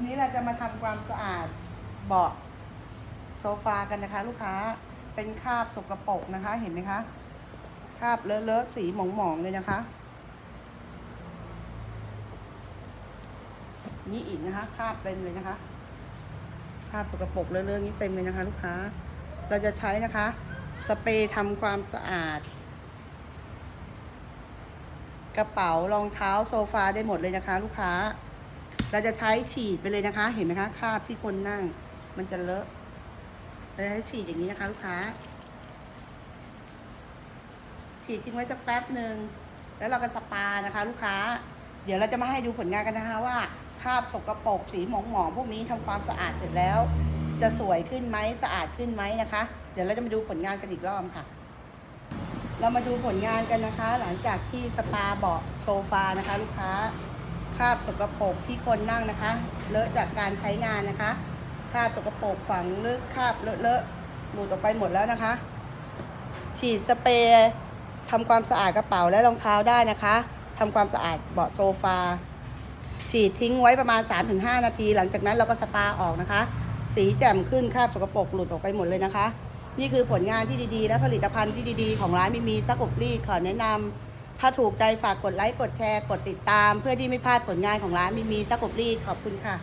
วันนี้เราจะมาทำความสะอาดเบาะโซฟากันนะคะ ลูกค้าเป็นคราบสกปรกนะคะ เห็นไหมคะคราบเลอะๆสีหมองๆเลยนะคะ นี่อีกนะคะคราบเต็มเลยนะคะคราบสกปรกเลอะๆนี้เต็มเลยนะคะ ลูกค้า เราจะใช้นะคะ สเปรย์ทำความสะอาด กระเป๋ารองเท้าโซฟาได้หมดเลยนะคะ ลูกค้า เราจะใช้ฉีดไปเลยนะคะ เห็นไหมคะคราบที่คนนั่ง มันจะเลอะเราจะใช้ฉีดอย่างนี้นะคะ ลูกค้า ฉีดทิ้งไว้สักแป๊บหนึ่งแล้วเราก็สปานะคะ ลูกค้า เดี๋ยวเราจะมาให้ดูผลงานกันนะคะว่าคราบสกปรกสีหมองหมองๆพวกนี้ทำความสะอาดเสร็จแล้ว จะสวยขึ้นไหมสะอาดขึ้นไหมนะคะ เดี๋ยวเราจะมาดูผลงานกันอีกรอบค่ะ เรามาดูผลงานกันนะคะ หลังจากที่สปาเบาะโซฟานะคะ ลูกค้า คราบสกปรกที่คนนั่งนะคะ เลอะจากการใช้งานนะคะ คราบสกปรกฝังลึกคราบเลอะเลอะหลุดออกไปหมดแล้วนะคะ ฉีดสเปรย์ทำความสะอาดกระเป๋าและรองเท้าได้นะคะทำความสะอาดเบาะโซฟา ฉีดทิ้งไว้ประมาณ 3-5 นาที หลังจากนั้นเราก็สปาออกนะคะ สีแจ่มขึ้นคราบสกปรกหลุดออกไปหมดเลยนะคะ นี่คือผลงานที่ดีๆ และผลิตภัณฑ์ที่ดีๆ ของร้านมีมีซักอบรีดขอแนะนำ ถ้าถูกใจฝากกดไลค์ กดแชร์ กดติดตาม เพื่อที่ไม่พลาดผลงานของร้านมีมีสักอบรีดขอบคุณค่ะ